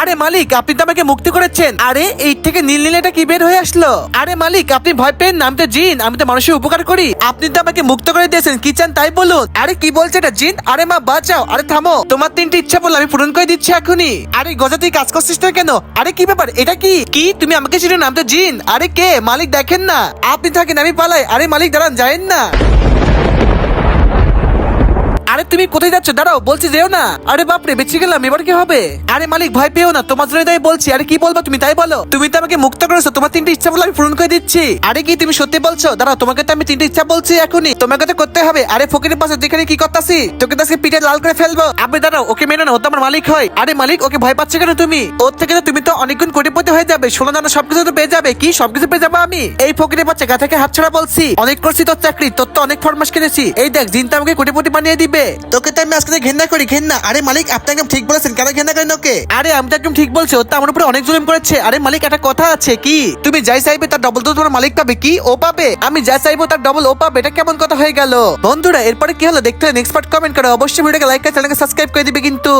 আরে মালিক, আপনি তো আমাকে মুক্তি করেছেন। আরে, এই থেকে নীল নীল এটা কি বের হয়ে আসলো? আরে মালিক, আপনি ভয় পেন না, আমি তো জিন, আমি তো মানুষের উপকার করি। আপনি তো আমাকে মুক্ত করে দিয়েছেন, কি চান তাই বলুন। আরে কি বলছে এটা, জিন? আরে মা, বাঁচাও, আরে থামো। তোমার তিনটি ইচ্ছা বলল আমি পূরণ করে দিচ্ছি এখনই। আরে গজা, তুই কাজ করছিস না কেন? আরে কি ব্যাপার, এটা কি? কি? তুমি আমাকে চিনো নাম তো জিন। আরে কে? মালিক দেখেন না। আপনি থাকেন, আমি পালাই। আরে মালিক, দাঁড়ান, যায়েন না। তুমি কোথায় যাচ্ছ? দাঁড়াও, বলছি যেও না। আরে বাপরে, বেঁচে গেলাম, এবার কি হবে? আরে মালিক, ভয় পেও না, তোমার জন্য তাই বলছি। আরে কি বলব তুমি তাই বলো। তুমি তো আমাকে মুক্ত করেছ, তোমার তিনটে ইচ্ছা বলে আমি পূরণ করে দিচ্ছি। আরে কি তুমি সত্যি বলছো? দাঁড়াও, তোমাকে তো আমি তিনটে ইচ্ছা বলছি এখনই। তোমাকে তো করতে হবে। আরে ফকিরের পাশে যেখানে কি করতাছি, তোকে তো পিঠে লাল করে ফেলব। আপনি দাঁড়াও, ওকে মেনে না ও তো আমার মালিক হয়। আরে মালিক, ওকে ভয় পাচ্ছে কেন তুমি? ওর থেকে তো তুমি তো অনেকগুণ কোটিপতি হয়ে যাবে। সোনা দানা সবকিছু তো পেয়ে যাবে। কি সবকিছু পেয়ে যাব আমি? এই ফকিরের বাচ্চা গা থেকে হাত ছাড়া বলছি। অনেক করছি তোর চাকরি, তোর তো অনেক ফরমাস কিনেছি এই দেখ, জিনটা আমাকে কোটিপতি বানিয়ে দিবে। তোকে তো আমি আজকে ঘেন্না করি, ঘেন্না। আরে মালিক, আপনি একদম ঠিক বলেছেন। কেন ঘেন্না করেন ওকে? আরে, আমি তো একদম ঠিক বলছি তো আমার উপরে অনেক জুলুম করেছে। আরে মালিক, একটা কথা আছে, কি? তুমি যাই চাইবে, তার ডবল তো তোমার মালিক পাবে, কি? ও পাবে? আমি যা চাইব, তার ডবল ও পাবে। এটা কেমন কথা হয়ে গেল? বন্ধুরা, এরপরে কি হলো? দেখতে হলে নেক্সট পার্ট কমেন্ট করে অবশ্যই ভিডিওকে লাইক করে চ্যানেলকে সাবস্ক্রাইব করে দিবে কিন্তু।